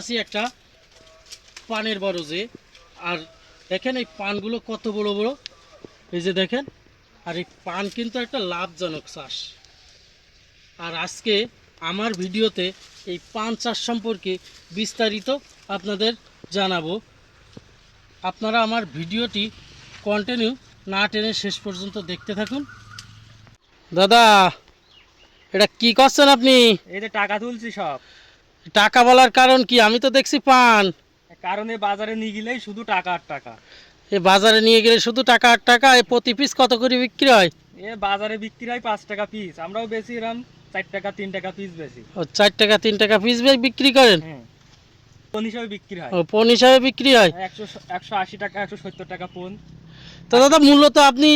আছি একটা পানের বরজে। আর দেখেন এই পানগুলো কত বড় বড়? এই যে দেখেন, আর এই পান কিন্তু একটা লাভজনক চাষ। আর আজকে আমার ভিডিওতে এই পান চাষ সম্পর্কে বিস্তারিত আপনাদের জানাব। আপনারা আমার ভিডিওটি কন্টিনিউ না টেনে শেষ পর্যন্ত দেখতে থাকুন। দাদা, এটা কি করছেন আপনি? এই যে টাকা তুলছি সব। টাকা বলার কারণ কি? আমি তো দেখছি পান। কারণে বাজারে নিয়ে গেলেই শুধু টাকা আর টাকা। এ বাজারে নিয়ে গেলে শুধু টাকা আর টাকা এ প্রতি পিস কত করে বিক্রি হয়? এ বাজারে বিক্রি হয় পাঁচ টাকা পিস আমরাও বেশি এরম চার টাকা তিন টাকা পিস বেশি। ও চার টাকা তিন টাকা পিস বিক্রি করেন? হ্যাঁ। পোন হিসাবে বিক্রি হয়। ও পণ হিসাবে বিক্রি হয়? একশো একশো আশি টাকা একশো সত্তর টাকা পোন। তো দাদা মূলত আপনি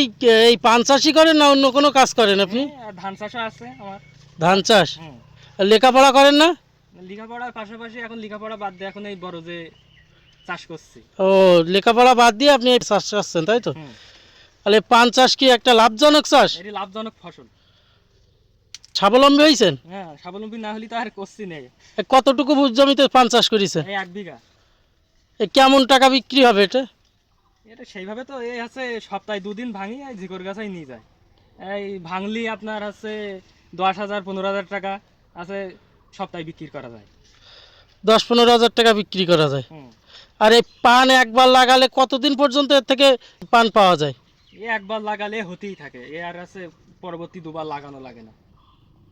এই পান চাষই করেন না অন্য কোনো কাজ করেন আপনি? হ্যাঁ, ধান চাষও আছে আমার। ধান চাষ? আর লেখাপড়া করেন না? লেখাপড়ার পাশাপাশি এখন লেখাপড়া বাদ দিয়ে এখন এই বড় যে চাষ করছি। ও লেখাপড়া বাদ দিয়ে আপনি চাষ করছেন তাই তো? তাহলে পান চাষ কি একটা লাভজনক চাষ? এটি লাভজনক ফসল। স্বাবলম্বী হয়েছেন? হ্যাঁ স্বাবলম্বী না হলে তো আর করছি এ কতটুকু জমিতে পান চাষ করেছেন? এক বিঘা। কেমন টাকা বিক্রি হবে এটা? এটা সেইভাবে তো এই আছে সপ্তাহে দুদিন ভাঙি এই ঝিকর গাছাই নিয়ে যায়। এই ভাঙলি আপনার আছে দশ হাজার পনেরো হাজার টাকা আছে। সপ্তাহে বিক্রি করা যায়? দশ পনেরো হাজার টাকা বিক্রি করা যায়। আর এই পান একবার লাগালে কতদিন পর্যন্ত এর থেকে পান পাওয়া যায়? একবার লাগালে হতেই থাকে। এ আর আছে পরবর্তী দুবার লাগানো লাগে না।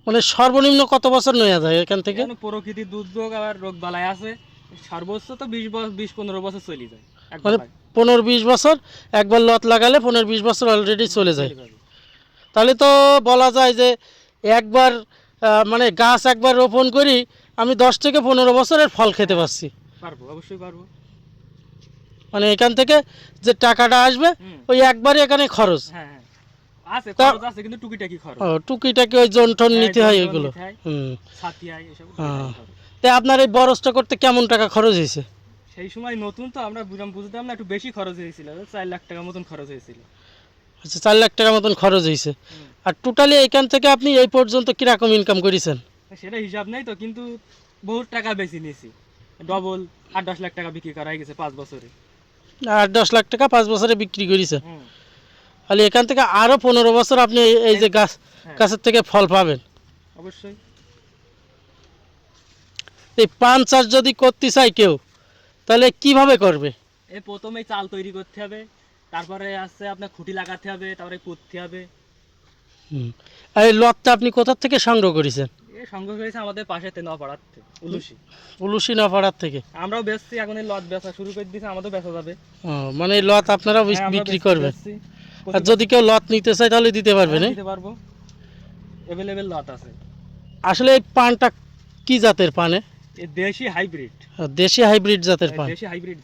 মানে সর্বনিম্ন কত বছর নেওয়া যায় এখান থেকে? প্রকৃতির দুর্যোগ আর রোগ বালাই আছে। সর্বোচ্চ তো বিশ বছর বিশ পনেরো বছর চলে যায় মানে পনেরো বিশ বছর একবার লত লাগালে পনেরো বিশ বছর অলরেডি চলে যায়। তাহলে তো বলা যায় যে একবার মানে গাছ একবার রোপণ করি আমি দশ থেকে পনেরো বছরের ফল খেতে পারছি। পারব অবশ্যই পারব। মানে এখান থেকে যে টাকাটা আসবে ওই একবারই এখানে খরচ। হ্যাঁ হ্যাঁ। আছে খরচ আছে কিন্তু টুকিটাকি খরচ। ও টুকিটাকি ওই জন্ঠন হ্যাঁ, নিতে হয় হয়। হুম। এসব। তো আপনার এই বরসটা করতে কেমন টাকা খরচ হয়েছে? সেই সময় নতুন তো আমরা বুঝাম বুঝতাম না একটু বেশি খরচ হয়েছিল চার লাখ টাকা মতন খরচ হয়েছিল। আচ্ছা চার লাখ টাকার মতন খরচ হয়েছে। আর টোটালি এখান থেকে আপনি এই পর্যন্ত কীরকম ইনকাম করেছেন? সেটা হিসাব নেই তো কিন্তু বহুত টাকা বেশি নিয়েছি। ডবল আট দশ লাখ টাকা বিক্রি করা হয়ে গেছে পাঁচ বছরে। আট দশ লাখ টাকা পাঁচ বছরে বিক্রি করেছেন। হুম, তাহলে এখান থেকে আরও পনেরো বছর আপনি এই- যে গাছ হ্যাঁ। গাছের থেকে ফল পাবেন। অবশ্যই। এই পান চাষ যদি করতে চায় কেউ তাহলে কীভাবে করবে? এই প্রথমে চাল তৈরি করতে হবে তারপরে আসছে আপনার খুঁটি লাগাতে হবে তারপরে পুঁততে হবে। এই লতটা আপনি কোথা থেকে সংগ্রহ করেছেন? সংগ্রহ হয়েছে আমাদের পাশে তেনা পাড়াতে উলুসি উলুসি নপাড়ার থেকে? আমরাও বেচছি এখন এই লট বেচা শুরু করে দিয়েছে আমাদের বেচা যাবে। মানে এই লত আপনারা হ্যাঁ, বিক্রি করবেন। আর যদি কেউ লত নিতে চায় তাহলে দিতে পারবেন হ্যাঁ, এ? দিতে পারব। এভেলেবেল লট আছে। আসলে এই পানটা কি জাতের পানে দেশি হাইব্রিড। দেশি হাইব্রিড জাতের পান। দেশি হাইব্রিড